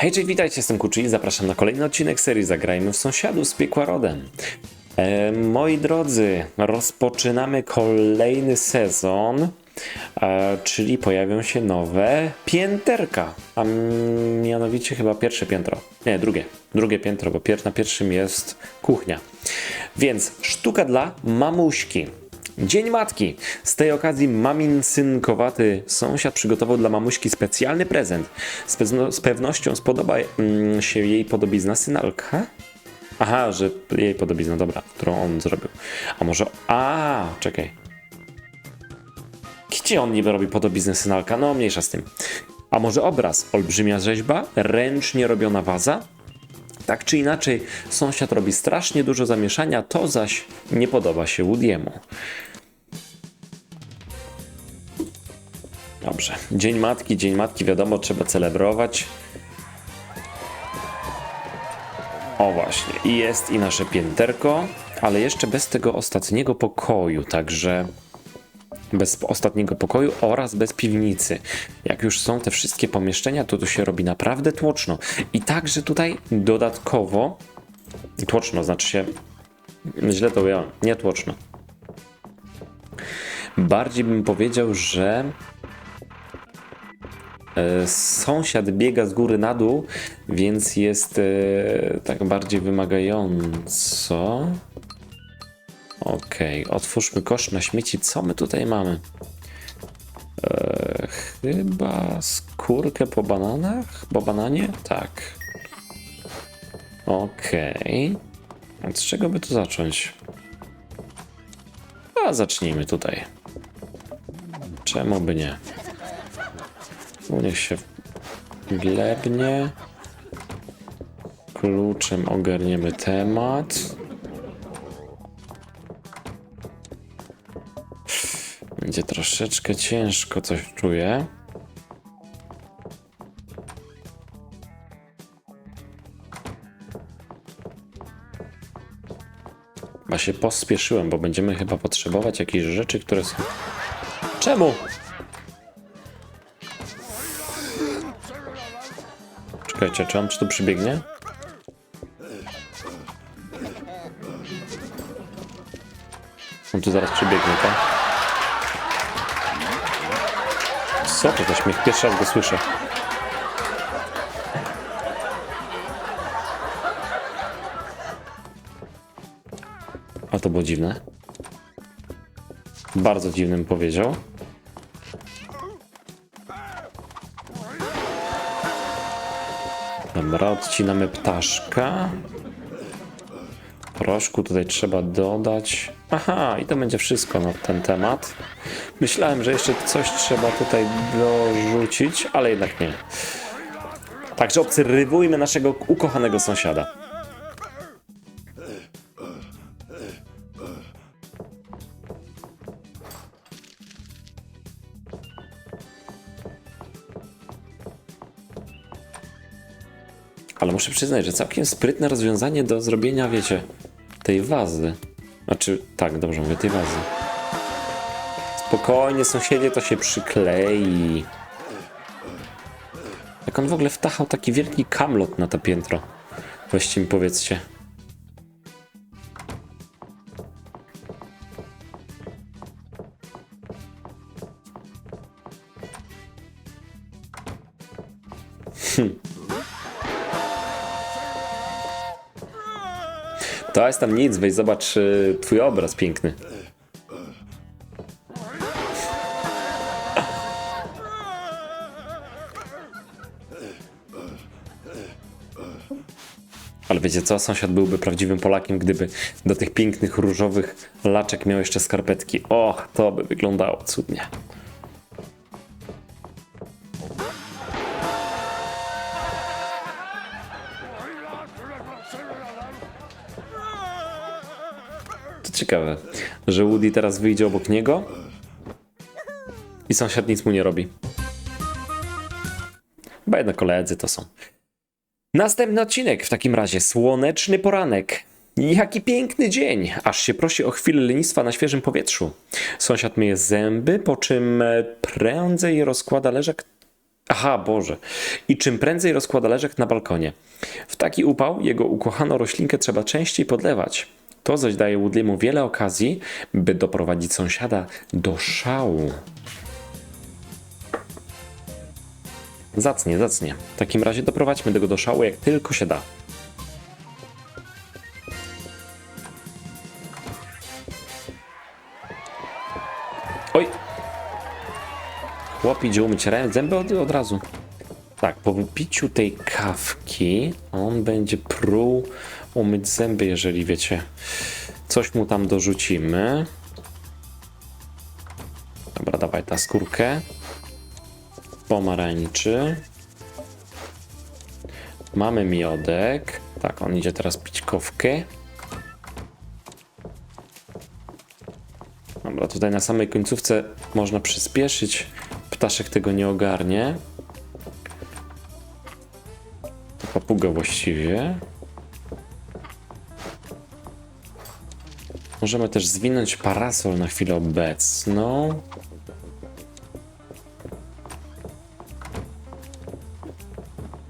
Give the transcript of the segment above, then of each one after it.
Hej, cześć, witajcie, jestem Kuczy i zapraszam na kolejny odcinek serii Zagrajmy w sąsiadu z piekła rodem. E, moi drodzy, rozpoczynamy kolejny sezon, e, czyli pojawią się nowe pięterka, a mianowicie chyba pierwsze piętro, nie, drugie, drugie piętro, bo pier na pierwszym jest kuchnia. Więc sztuka dla mamuśki. Dzień Matki. Z tej okazji mamin synkowaty sąsiad przygotował dla mamuśki specjalny prezent. Z, pewno, z pewnością spodoba mm, się jej podobizna synalka. Aha, że jej podobizna, dobra, którą on zrobił. A może... A, czekaj. Gdzie on niby robi podobiznę synalka? No, mniejsza z tym. A może obraz? Olbrzymia rzeźba? Ręcznie robiona waza? Tak czy inaczej, sąsiad robi strasznie dużo zamieszania, to zaś nie podoba się Woody'emu. Dobrze. Dzień Matki, Dzień Matki, wiadomo, trzeba celebrować. O właśnie, i jest i nasze pięterko, ale jeszcze bez tego ostatniego pokoju, także bez ostatniego pokoju oraz bez piwnicy. Jak już są te wszystkie pomieszczenia, to tu się robi naprawdę tłoczno. I także tutaj dodatkowo tłoczno, znaczy się źle to ująłem, nie tłoczno. Bardziej bym powiedział, że sąsiad biega z góry na dół, więc jest e, tak bardziej wymagająco. Okej, otwórzmy kosz na śmieci. Co my tutaj mamy? E, chyba skórkę po bananach? Po bananie? Tak. Okej. Od czego by tu zacząć? A zacznijmy tutaj. Czemu by nie? Niech się glebnie. Kluczem ogarniemy temat. Będzie troszeczkę ciężko, coś czuję. Chyba się pospieszyłem, bo będziemy chyba potrzebować jakichś rzeczy, które są... Czemu? Czekajcie, czy on czy tu przybiegnie? On tu zaraz przybiegnie, tak? Co to za śmiech? Pierwszy raz go słyszę. A to było dziwne. Bardzo dziwnym powiedział. Dobra, odcinamy ptaszka. Proszku tutaj trzeba dodać. Aha, i to będzie wszystko na ten temat. Myślałem, że jeszcze coś trzeba tutaj dorzucić, ale jednak nie. Także obserwujmy naszego ukochanego sąsiada. Przyznać, że całkiem sprytne rozwiązanie do zrobienia, wiecie, tej wazy. Znaczy, tak, dobrze mówię, tej wazy. Spokojnie, sąsiedzie, to się przyklei. Jak on w ogóle wtachał taki wielki kamlot na to piętro? Mi powiedzcie. Jest tam nic, weź zobacz y, twój obraz piękny. Ale wiecie co, sąsiad byłby prawdziwym Polakiem, gdyby do tych pięknych różowych laczek miał jeszcze skarpetki. Och, to by wyglądało cudnie. To ciekawe, że Woody teraz wyjdzie obok niego i sąsiad nic mu nie robi. Chyba jednak koledzy to są. Następny odcinek w takim razie. Słoneczny poranek. Jaki piękny dzień, aż się prosi o chwilę lenistwa na świeżym powietrzu. Sąsiad myje zęby, po czym e, prędzej rozkłada leżak. Aha, Boże. I czym prędzej rozkłada leżek na balkonie. W taki upał jego ukochaną roślinkę trzeba częściej podlewać. To zaś daje Woodley'mu wiele okazji, by doprowadzić sąsiada do szału. Zacnie, zacnie. W takim razie doprowadźmy go do szału jak tylko się da. Oj! Chłop idzie umyć zęby od, od razu. Tak, po wypiciu tej kawki on będzie pruł umyć zęby, jeżeli wiecie. Coś mu tam dorzucimy. Dobra, dawaj ta skórkę. Pomarańczy. Mamy miodek. Tak, on idzie teraz pić kawkę. Dobra, tutaj na samej końcówce można przyspieszyć. Ptaszek tego nie ogarnie. Papuga właściwie. Możemy też zwinąć parasol na chwilę obecną.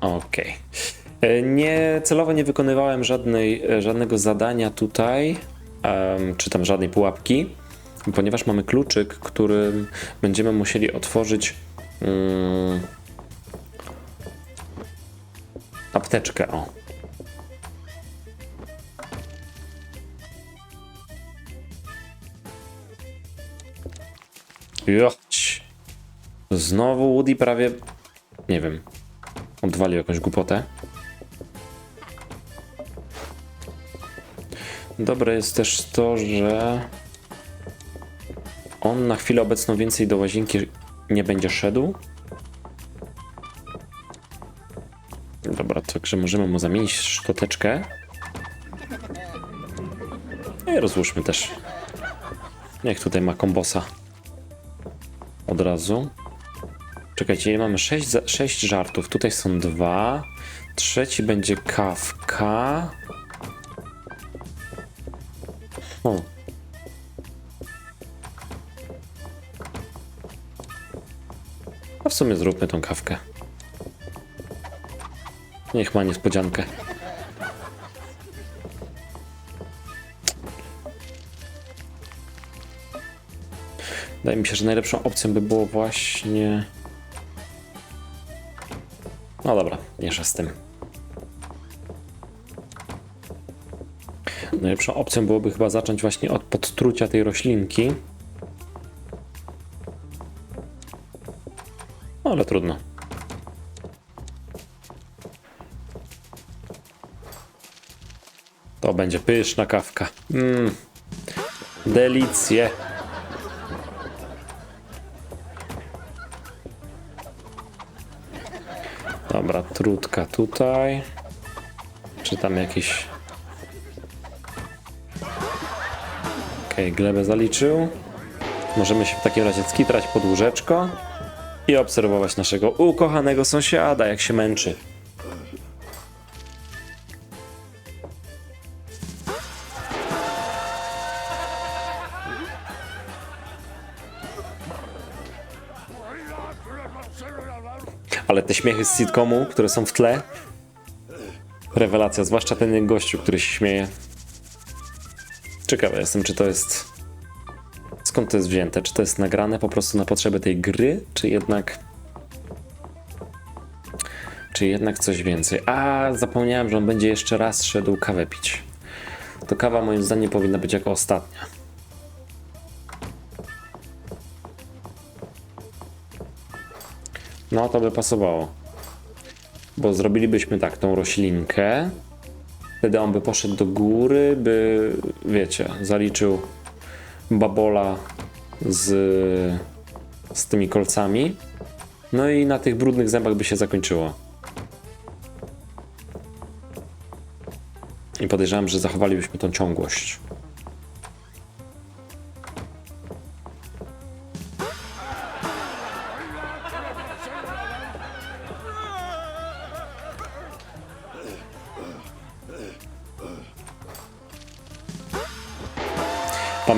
Okej. E, Nie, celowo nie wykonywałem żadnej, e, żadnego zadania tutaj, em, czy tam żadnej pułapki, ponieważ mamy kluczyk, którym będziemy musieli otworzyć mm, apteczkę. O. Joć. Znowu Woody prawie, nie wiem, odwalił jakąś głupotę. Dobre jest też to, że on na chwilę obecną więcej do łazienki nie będzie szedł. Także możemy mu zamienić szczoteczkę. I rozłóżmy też. Niech tutaj ma kombosa. Od razu. Czekajcie, mamy 6, 6 żartów. Tutaj są dwa. Trzeci będzie kawka. O. A w sumie zróbmy tą kawkę. Niech ma niespodziankę. Wydaje mi się, że najlepszą opcją by było właśnie... No dobra, mniejsza z tym. Najlepszą opcją byłoby chyba zacząć właśnie od podtrucia tej roślinki. No, ale trudno. To będzie pyszna kawka. Mmm. Delicje. Dobra, trutka tutaj. Czy tam jakiś... Okej, glebę zaliczył. Możemy się w takim razie skitrać pod łóżeczko i obserwować naszego ukochanego sąsiada, jak się męczy. Te śmiechy z sitcomu, które są w tle, rewelacja, zwłaszcza ten gościu, który się śmieje. Ciekawy jestem, czy to jest. Skąd to jest wzięte? Czy to jest nagrane po prostu na potrzeby tej gry, czy jednak. Czy jednak coś więcej? A, zapomniałem, że on będzie jeszcze raz szedł kawę pić. To kawa moim zdaniem powinna być jako ostatnia. No to by pasowało. Bo zrobilibyśmy tak, tą roślinkę. Wtedy on by poszedł do góry, by, wiecie, zaliczył babola z, z tymi kolcami. No i na tych brudnych zębach by się zakończyło. I podejrzewam, że zachowalibyśmy tą ciągłość.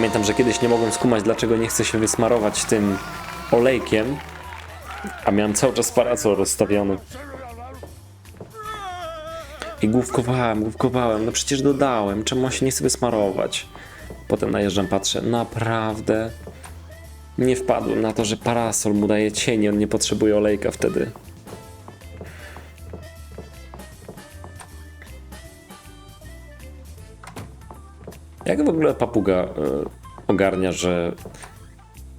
Pamiętam, że kiedyś nie mogłem skumać, dlaczego nie chcę się wysmarować tym olejkiem A miałem cały czas parasol rozstawiony. I główkowałem, główkowałem. No przecież dodałem. Czemu on się nie chce wysmarować? Potem najeżdżam, patrzę. Naprawdę nie wpadłem na to, że parasol mu daje cień. On nie potrzebuje olejka wtedy. Jak w ogóle papuga y, ogarnia, że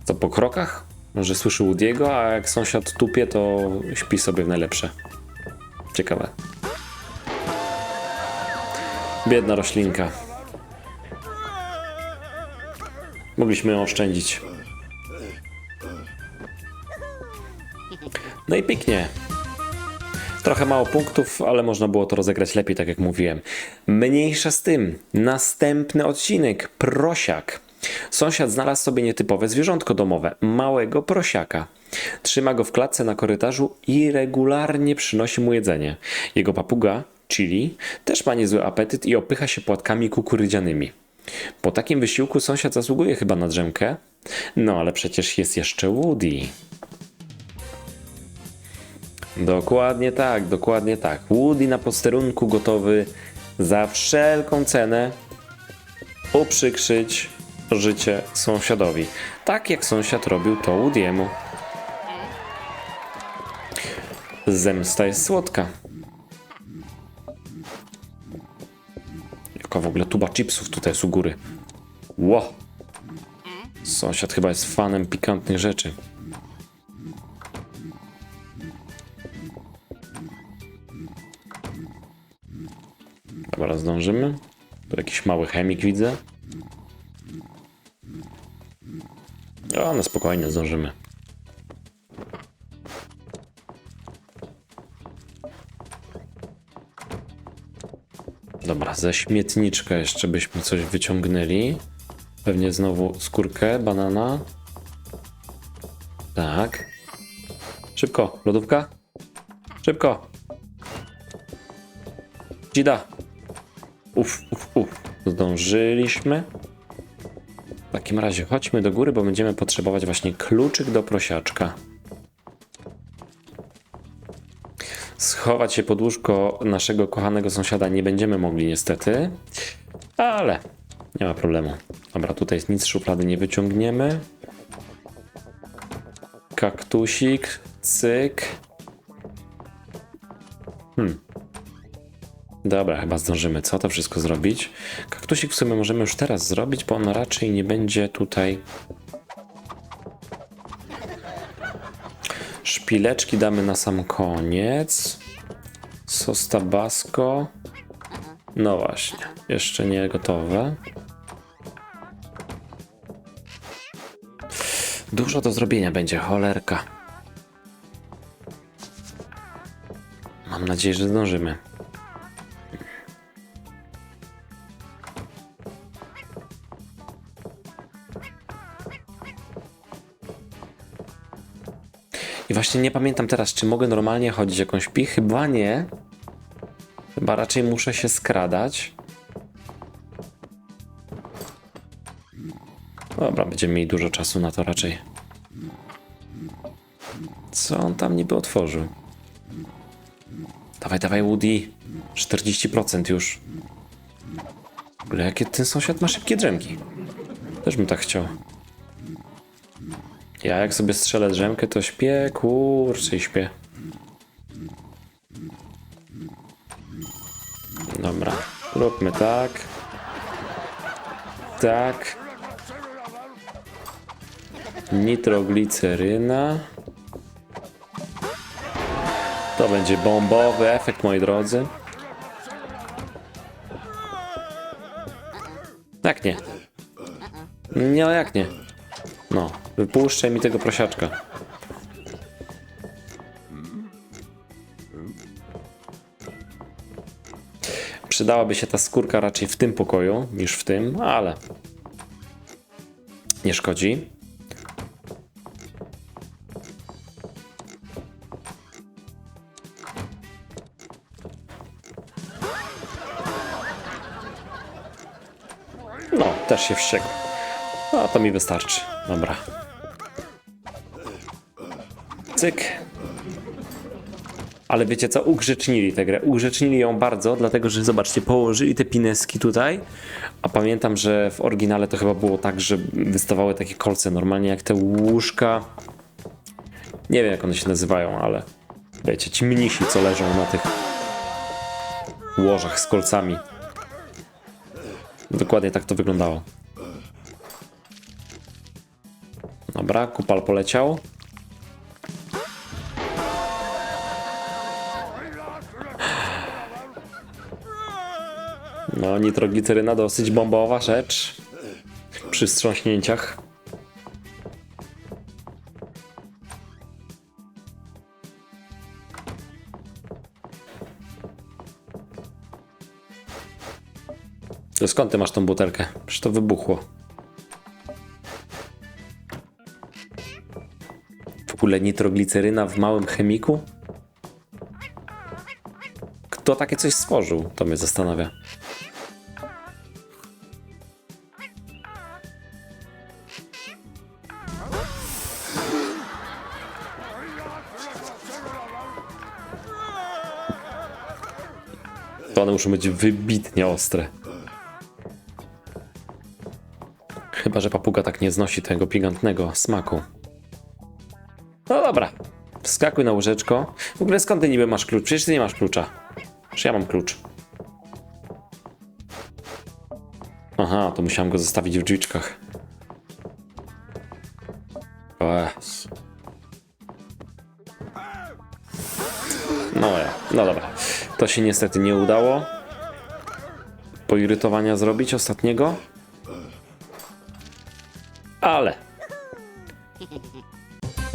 to po krokach? Że słyszy Woody'ego, a jak sąsiad tupie, to śpi sobie w najlepsze. Ciekawe. Biedna roślinka. Mogliśmy ją oszczędzić. No i pięknie. Trochę mało punktów, ale można było to rozegrać lepiej, tak jak mówiłem. Mniejsza z tym. Następny odcinek. Prosiak. Sąsiad znalazł sobie nietypowe zwierzątko domowe. Małego prosiaka. Trzyma go w klatce na korytarzu i regularnie przynosi mu jedzenie. Jego papuga, Chili, też ma niezły apetyt i opycha się płatkami kukurydzianymi. Po takim wysiłku sąsiad zasługuje chyba na drzemkę. No ale przecież jest jeszcze Woody. Dokładnie tak, dokładnie tak. Woody na posterunku gotowy za wszelką cenę uprzykrzyć życie sąsiadowi. Tak jak sąsiad robił to Woody'emu. Zemsta jest słodka. Jaka w ogóle tuba chipsów tutaj jest u góry. Ło! Sąsiad chyba jest fanem pikantnych rzeczy. Dobra, zdążymy. Tu jakiś mały chemik widzę. O, na spokojnie zdążymy. Dobra, ze śmietniczka jeszcze byśmy coś wyciągnęli. Pewnie znowu skórkę, banana. Tak. Szybko, lodówka. Szybko. Dzida. Uf, uf, uf. Zdążyliśmy. W takim razie chodźmy do góry, bo będziemy potrzebować właśnie kluczyk do prosiaczka. Schować się pod łóżko naszego kochanego sąsiada nie będziemy mogli niestety, ale nie ma problemu. Dobra, tutaj nic z szuflady nie wyciągniemy. Kaktusik, cyk. Dobra, chyba zdążymy co to wszystko zrobić. Kaktusik w sumie możemy już teraz zrobić, bo on raczej nie będzie tutaj. Szpileczki damy na sam koniec. Sos tabasco. No właśnie, jeszcze nie gotowe. Dużo do zrobienia będzie, cholerka. Mam nadzieję, że zdążymy. Właśnie nie pamiętam teraz, czy mogę normalnie chodzić jak on śpi. Chyba nie. Chyba raczej muszę się skradać. Dobra, będziemy mieli dużo czasu na to raczej. Co on tam niby otworzył? Dawaj, dawaj, Woody. 40% już. W ogóle jakie ten sąsiad ma szybkie drzemki. Też bym tak chciał. Ja jak sobie strzelę drzemkę, to śpię, kurczę, śpię. Dobra, róbmy tak. Tak. Nitrogliceryna. To będzie bombowy efekt, moi drodzy. Jak nie? Nie, jak nie? No, wypuszczaj mi tego prosiaczka. Przydałaby się ta skórka raczej w tym pokoju niż w tym, ale nie szkodzi. No, też się wściekł. No, to mi wystarczy. Dobra. Cyk. Ale wiecie co? Ugrzecznili tę grę. Ugrzecznili ją bardzo, dlatego że zobaczcie, położyli te pineski tutaj. A pamiętam, że w oryginale to chyba było tak, że wystawały takie kolce normalnie jak te łóżka. Nie wiem jak one się nazywają, ale wiecie, ci mnisi, co leżą na tych łożach z kolcami. Dokładnie tak to wyglądało. Dobra, kupal poleciał. No, nitrogliceryna dosyć bombowa rzecz. Przy wstrząśnięciach. To skąd ty masz tą butelkę? Przecież to wybuchło. Ogóle nitrogliceryna w małym chemiku? Kto takie coś stworzył? To mnie zastanawia. To one muszą być wybitnie ostre. Chyba, że papuga tak nie znosi tego pigantnego smaku. Wskakuj na łyżeczko. W ogóle skąd ty niby masz klucz? Przecież ty nie masz klucza. Czy ja mam klucz? Aha, to musiałem go zostawić w drzwiczkach. Yes. No ja, no dobra. To się niestety nie udało. Poirytowania zrobić ostatniego.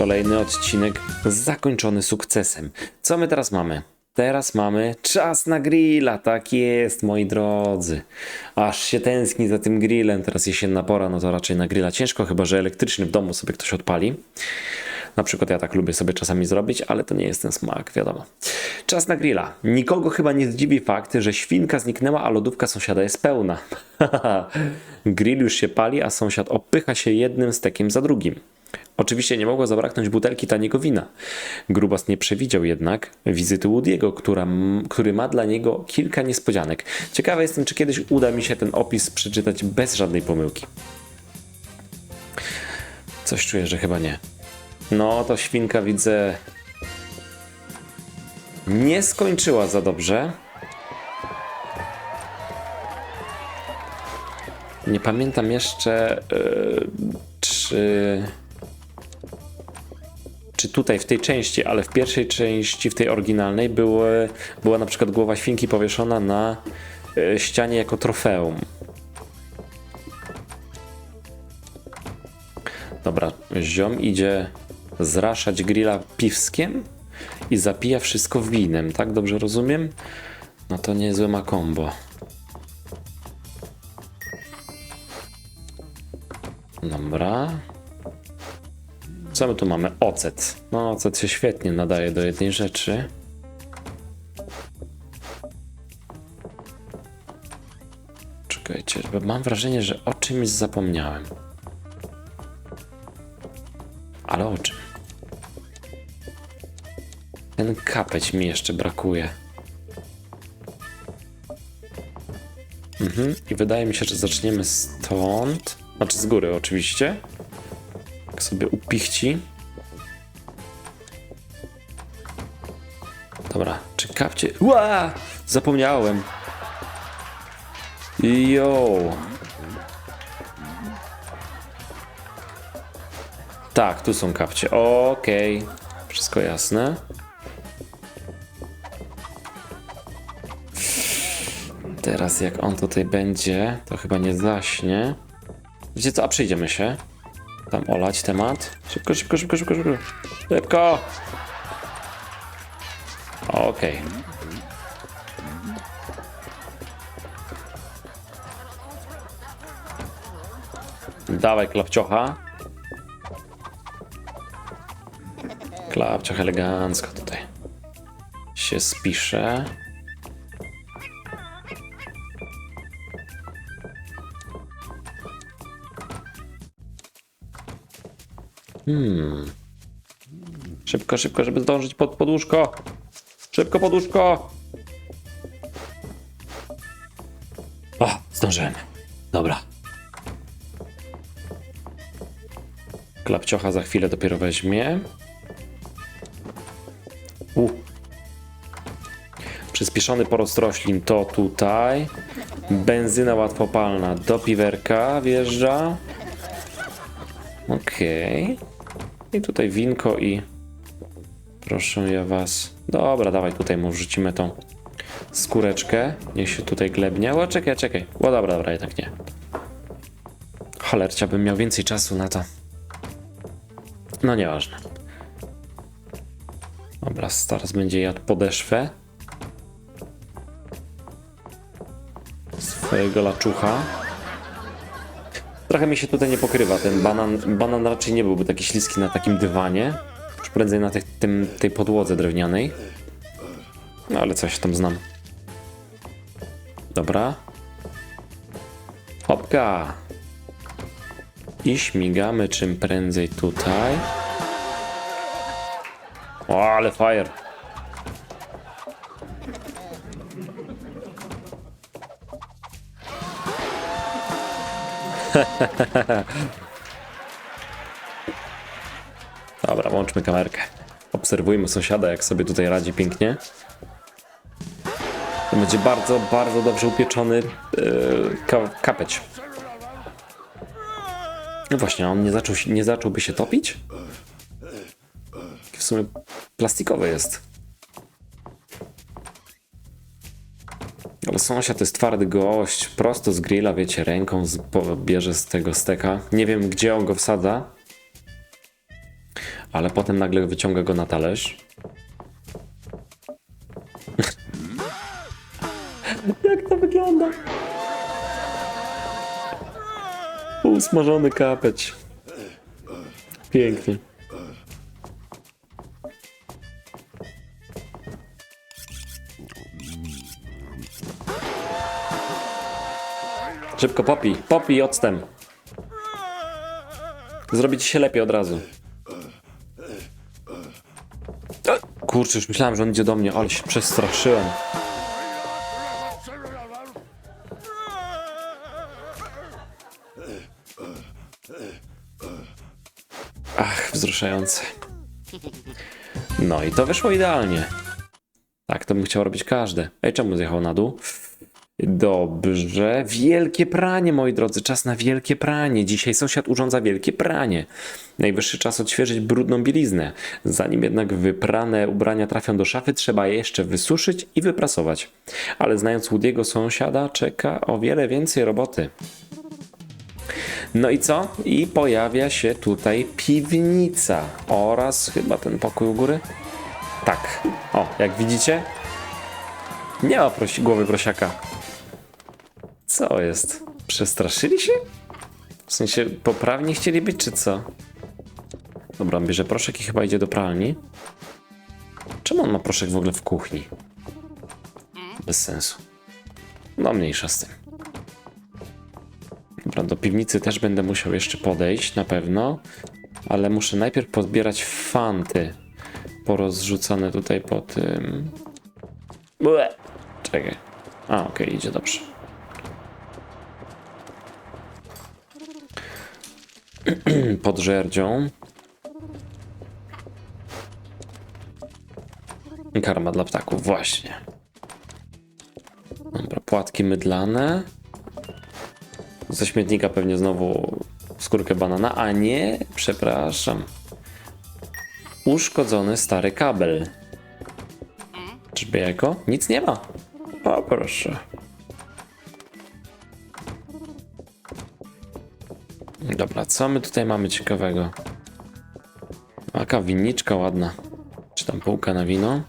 Kolejny odcinek zakończony sukcesem. Co my teraz mamy? Teraz mamy czas na grilla, tak jest, moi drodzy. Aż się tęskni za tym grillem. Teraz jesienna pora, no to raczej na grilla ciężko, chyba że elektryczny w domu sobie ktoś odpali. Na przykład ja tak lubię sobie czasami zrobić, ale to nie jest ten smak, wiadomo. Czas na grilla. Nikogo chyba nie zdziwi fakt, że świnka zniknęła, a lodówka sąsiada jest pełna. Grill już się pali, a sąsiad opycha się jednym stekiem za drugim. Oczywiście nie mogło zabraknąć butelki taniego wina. Grubas nie przewidział jednak wizyty Woody'ego, który ma dla niego kilka niespodzianek. Ciekawy jestem, czy kiedyś uda mi się ten opis przeczytać bez żadnej pomyłki. Coś czuję, że chyba nie. No, to świnka widzę. Nie skończyła za dobrze. Nie pamiętam jeszcze, yy, czy. Czy tutaj w tej części, ale w pierwszej części, w tej oryginalnej, były, była na przykład głowa świnki powieszona na yy, ścianie jako trofeum. Dobra, ziom idzie zraszać grilla piwskiem i zapija wszystko winem, tak? Dobrze rozumiem? No to niezłe ma kombo. Dobra. Co my tu mamy? Ocet. No, ocet się świetnie nadaje do jednej rzeczy. Czekajcie, mam wrażenie, że o czymś zapomniałem. Ale o czym? Ten kapeć mi jeszcze brakuje. Mhm. I wydaje mi się, że zaczniemy stąd. Znaczy z góry oczywiście. Tak sobie upichci. Dobra, czy kapcie... Ła! Zapomniałem. Jo. Tak, tu są kapcie. Okej. Wszystko jasne. Teraz jak on tutaj będzie, to chyba nie zaśnie. Wiecie co, a przejdziemy się. Tam olać temat. Szybko, szybko, szybko, szybko, szybko. Szybko! Okej. Dawaj, klapciocha. Klapcioch elegancko tutaj się spisze. Hmm. Szybko, szybko, żeby zdążyć pod podłóżko. Szybko poduszko! O, zdążyłem. Dobra. Klapciocha za chwilę dopiero weźmie. U. Przyspieszony porost roślin to tutaj. Benzyna łatwopalna do piwerka wjeżdża. Okej. I tutaj winko i... Proszę ja was... Dobra, dawaj tutaj mu wrzucimy tą skóreczkę. Niech się tutaj glebnie. O, czekaj, czekaj. O, dobra, dobra, jednak nie. Cholercia, bym miał więcej czasu na to. No nieważne. Dobra, Stars będzie jadł podeszwę. Swojego laczucha. Trochę mi się tutaj nie pokrywa. Ten banan, banan raczej nie byłby taki śliski na takim dywanie. Już prędzej na tym, tej podłodze drewnianej. No ale coś tam znam. Dobra. Hopka. I śmigamy czym prędzej tutaj. O, ale fire. Dobra, włączmy kamerkę. Obserwujmy sąsiada, jak sobie tutaj radzi pięknie. To będzie bardzo, bardzo dobrze upieczony yy, ka kapeć. No właśnie, on nie, zaczął, nie zacząłby się topić? W sumie plastikowy jest. Ale sąsiad to jest twardy gość, prosto z grilla, wiecie, ręką z, po, bierze z tego steka. Nie wiem, gdzie on go wsadza, ale potem nagle wyciąga go na talerz. Jak to wygląda? Usmażony kapeć. Pięknie. Szybko popij, popij octem. Zrobi ci się lepiej od razu. E, Kurczę, już myślałem, że on idzie do mnie, ale się przestraszyłem. Ach, wzruszające. No i to wyszło idealnie. Tak, to bym chciał robić każde. Ej, czemu zjechał na dół? Dobrze. Wielkie pranie, moi drodzy. Czas na wielkie pranie. Dzisiaj sąsiad urządza wielkie pranie. Najwyższy czas odświeżyć brudną bieliznę. Zanim jednak wyprane ubrania trafią do szafy, trzeba je jeszcze wysuszyć i wyprasować. Ale znając łudiego sąsiada, czeka o wiele więcej roboty. No i co? I pojawia się tutaj piwnica oraz chyba ten pokój u góry. Tak. O, jak widzicie, nie ma prosi głowy prosiaka. Co jest? Przestraszyli się? W sensie poprawnie chcieli być, czy co? Dobra, bierze proszek i chyba idzie do pralni. Czemu on ma proszek w ogóle w kuchni? Bez sensu. No mniejsza z tym. Dobra, do piwnicy też będę musiał jeszcze podejść, na pewno. Ale muszę najpierw pozbierać fanty. Porozrzucane tutaj po tym. Ble. Czekaj. A, okej, idzie dobrze. Pod żerdzią. Karma dla ptaków, właśnie. Dobra, płatki mydlane. Ze śmietnika pewnie znowu skórkę banana, a nie, przepraszam. Uszkodzony stary kabel. Czyżby jako? Nic nie ma. O, proszę. Dobra, co my tutaj mamy ciekawego? Jaka winniczka ładna. Czy tam półka na wino?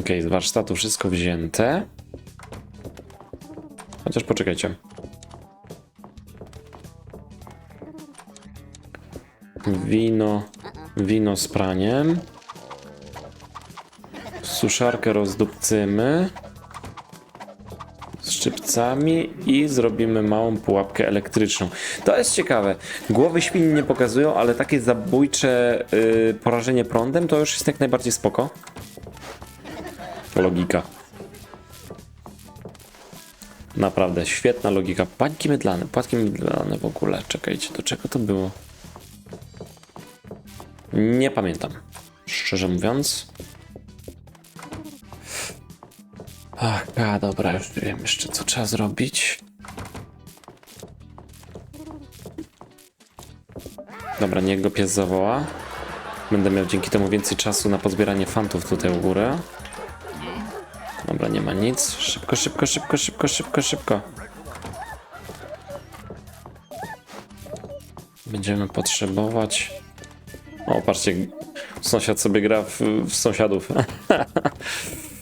Okej, z warsztatu wszystko wzięte. Chociaż poczekajcie. Wino, wino z praniem. Suszarkę rozdupcymy. Szczypcami i zrobimy małą pułapkę elektryczną. To jest ciekawe. Głowy świn nie pokazują, ale takie zabójcze y, porażenie prądem to już jest jak najbardziej spoko. Logika. Naprawdę, świetna logika. Pańki mydlane, płatki mydlane w ogóle. Czekajcie, do czego to było? Nie pamiętam. Szczerze mówiąc. Ach, a, dobra, już wiem jeszcze co trzeba zrobić. Dobra, niech go pies zawoła. Będę miał dzięki temu więcej czasu na pozbieranie fantów tutaj u góry. Dobra, nie ma nic. Szybko, szybko, szybko, szybko, szybko, szybko. Będziemy potrzebować. O, patrzcie, sąsiad sobie gra w, w sąsiadów.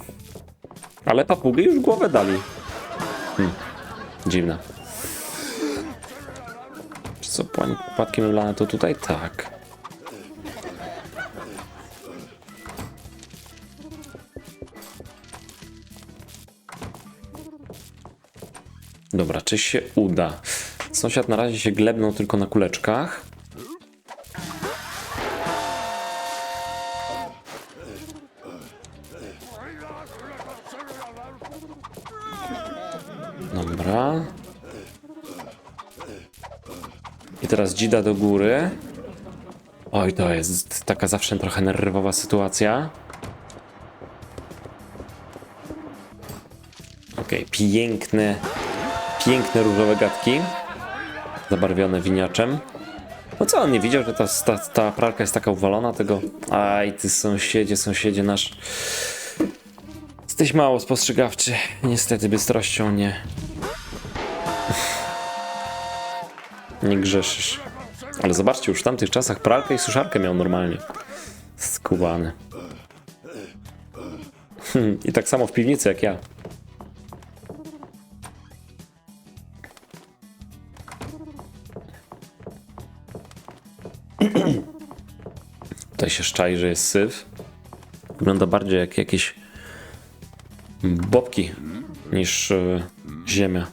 Ale papugi już głowę dali. Hmm. Dziwne. Czy co, płań- płatki mylane to tutaj? Tak. Dobra, czy się uda? Sąsiad na razie się glebnął tylko na kuleczkach. Teraz dzida do góry. Oj, to jest taka zawsze trochę nerwowa sytuacja. Okej, piękne, piękne różowe gadki. Zabarwione winiaczem. No co, on nie widział, że ta, ta, ta pralka jest taka uwalona tego... Aj, ty sąsiedzie, sąsiedzie nasz... Jesteś mało spostrzegawczy. Niestety bystrością nie... nie grzeszysz. Ale zobaczcie, już w tamtych czasach pralkę i suszarkę miał normalnie. Skubany. I tak samo w piwnicy jak ja. Tutaj się szczai, że jest syf. Wygląda bardziej jak jakieś bobki niż e, ziemia.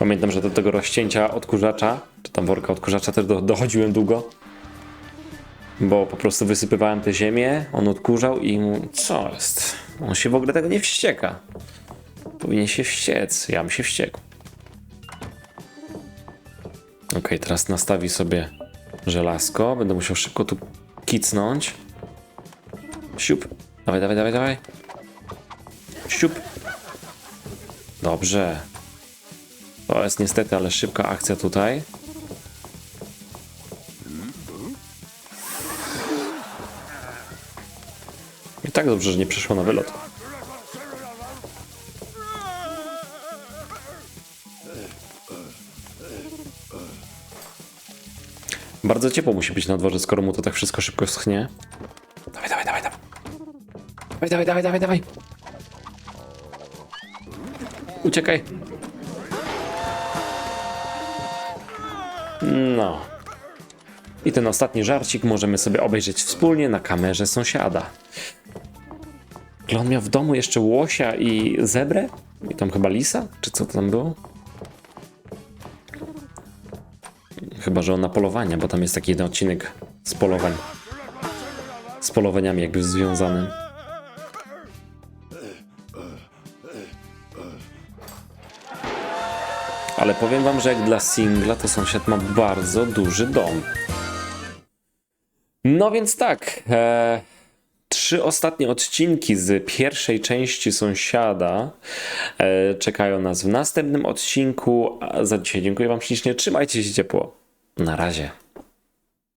Pamiętam, że do tego rozcięcia odkurzacza, czy tam worka odkurzacza też do, dochodziłem długo. Bo po prostu wysypywałem tę ziemię, on odkurzał i mu, co jest? On się w ogóle tego nie wścieka. Powinien się wściec, ja bym się wściekł. Ok, teraz nastawi sobie żelazko. Będę musiał szybko tu kicnąć. Siup. Dawaj, dawaj, dawaj, dawaj. Siup. Dobrze. To jest niestety, ale szybka akcja tutaj. I tak dobrze, że nie przyszło na wylot. Bardzo ciepło musi być na dworze, skoro mu to tak wszystko szybko schnie. Dawaj, dawaj, dawaj, dawaj. Dawaj, dawaj, dawaj, dawaj, dawaj. Uciekaj. No. I ten ostatni żarcik możemy sobie obejrzeć wspólnie na kamerze sąsiada. Czy on miał w domu jeszcze łosia i zebrę? I tam chyba lisa? Czy co to tam było? Chyba, że on na polowanie, bo tam jest taki jeden odcinek z polowań. Z polowaniami jakby związanym. Ale powiem wam, że jak dla singla to sąsiad ma bardzo duży dom. No więc tak. E, trzy ostatnie odcinki z pierwszej części sąsiada e, czekają nas w następnym odcinku. A za dzisiaj dziękuję wam ślicznie. Trzymajcie się ciepło. Na razie.